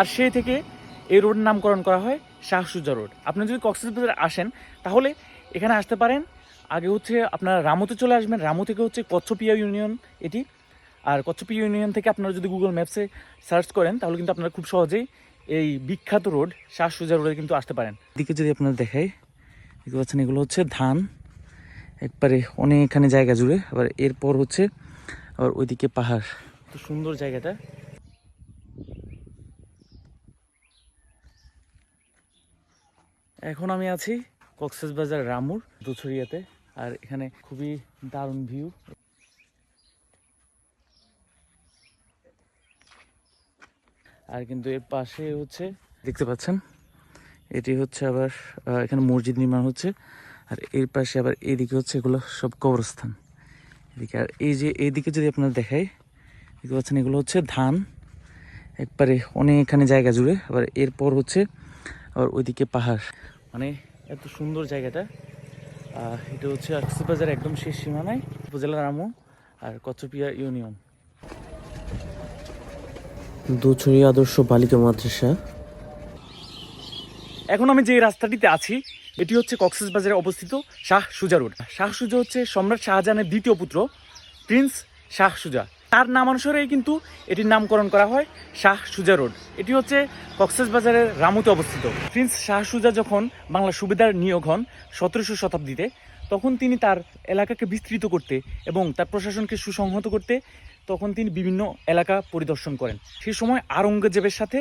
আর সেই থেকে এই রোড নামকরণ করা হয় শাহ সুজা রোড। আপনি যদি কক্সবাজারে আসেন, তাহলে এখানে আসতে পারেন। আগে হচ্ছে আপনারা রামুতে চলে আসবেন। রামু থেকে হচ্ছে কচ্ছপিয়া ইউনিয়ন এটি। আর কচ্ছপিয়া ইউনিয়ন থেকে আপনারা যদি গুগল ম্যাপসে সার্চ করেন, তাহলে কিন্তু আপনারা খুব সহজেই এই বিখ্যাত রোড, শাহ সুজা রোডে কিন্তু আসতে পারেন। এদিকে যদি আপনারা দেখাই, দেখতে পাচ্ছেন এগুলো হচ্ছে ধান। একবারে অনেকখানি জায়গা জুড়ে। আবার এরপর হচ্ছে আবার ওইদিকে পাহাড়। তো সুন্দর জায়গাটা। এখন আমি আছি কক্সবাজার রামুর, দুছড়িয়াতে, আর এখানে খুবই দারুণ ভিউ। আর কিন্তু এর পাশে হচ্ছে, দেখতে পাচ্ছেন? এটি হচ্ছে আবার এখানে মসজিদ নির্মাণ হচ্ছে, আর এর পাশে আবার এদিকে হচ্ছে এগুলো সব কবরস্থান। এদিকে আর এই যে এইদিকে যদি আপনারা দেখাই, দেখতে পাচ্ছেন এগুলো হচ্ছে ধান। একবারে অনেকখানি জায়গা জুড়ে, আবার এরপর হচ্ছে আবার ওইদিকে পাহাড়। মানে এত সুন্দর জায়গাটা। এটা হচ্ছে কক্সবাজার একদম শেষ সীমানায় উপজেলার আমু আর কচুপিয়া ইউনিয়ন। দুছড়ি আদর্শ বালিকা মাদ্রাসা। এখন আমি যে রাস্তাটিতে আছি এটি হচ্ছে কক্সবাজারে অবস্থিত শাহ সুজা রোড। শাহ সুজা হচ্ছে সম্রাট শাহজাহানের দ্বিতীয় পুত্র প্রিন্স শাহ সুজা। তার নামানুসারেই কিন্তু এটির নামকরণ করা হয় শাহ সুজা রোড। এটি হচ্ছে কক্সবাজারের রামুতে অবস্থিত। প্রিন্স শাহ সুজা যখন বাংলা সুবেদার নিয়োগ হন সতেরোশো শতাব্দীতে, তখন তিনি তার এলাকাকে বিস্তৃত করতে এবং তার প্রশাসনকে সুসংহত করতে তখন তিনি বিভিন্ন এলাকা পরিদর্শন করেন। সেই সময় আওরঙ্গজেবের সাথে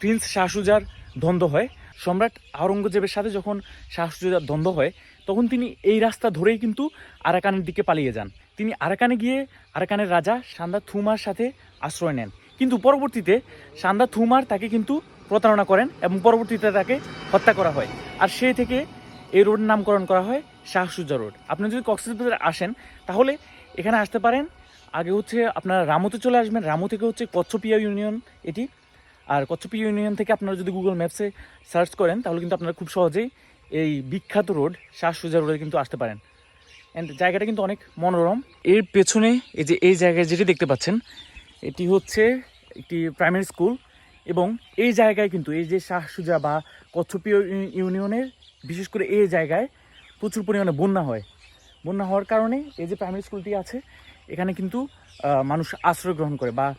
প্রিন্স শাহ সুজার দ্বন্দ্ব হয়। সম্রাট আওরঙ্গজেবের সাথে যখন শাহ সুজার দ্বন্দ্ব হয় তখন তিনি এই রাস্তা ধরেই কিন্তু আরাকানের দিকে পালিয়ে যান। তিনি আরাকানে গিয়ে আরাকানের রাজা সান্দা থুমার সাথে আশ্রয় নেন। কিন্তু পরবর্তীতে সান্দা থুমার তাকে কিন্তু প্রতারণা করেন এবং পরবর্তীতে তাকে হত্যা করা হয়। আর সেই থেকে এই রোড নামকরণ করা হয় শাহ সুজা রোড। আপনি যদি কক্সবাজারে আসেন, তাহলে এখানে আসতে পারেন। আগে হচ্ছে আপনারা রামুতে চলে আসবেন। রামু থেকে হচ্ছে কচ্ছপিয়া ইউনিয়ন এটি। আর কচ্ছপিয়া ইউনিয়ন থেকে আপনারা যদি গুগল ম্যাপসে সার্চ করেন, তাহলে কিন্তু আপনারা খুব সহজেই এই বিখ্যাত রোড, শাহ সুজা রোডে কিন্তু আসতে পারেন। অ্যান্ড জায়গাটা কিন্তু অনেক মনোরম। এর পেছনে এই যে এই জায়গায় যেটি দেখতে পাচ্ছেন, এটি হচ্ছে একটি প্রাইমারি স্কুল এবং এই জায়গায় কিন্তু এই যে শাহ সুজা বা কচ্ছপীয় ইউ- ইউনিয়নের, বিশেষ করে এই জায়গায় প্রচুর পরিমাণে বন্যা হয়। বন্যা হওয়ার কারণে এই যে প্রাইমারি স্কুলটি আছে, এখানে কিন্তু মানুষ আশ্রয় গ্রহণ করে বা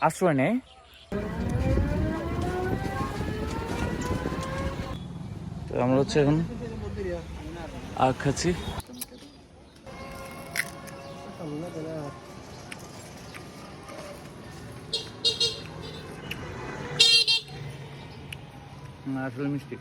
আশ্রয় নেয়। তো আমরা হচ্ছে এখন আখ খাচ্ছি। আসলে মিষ্টি।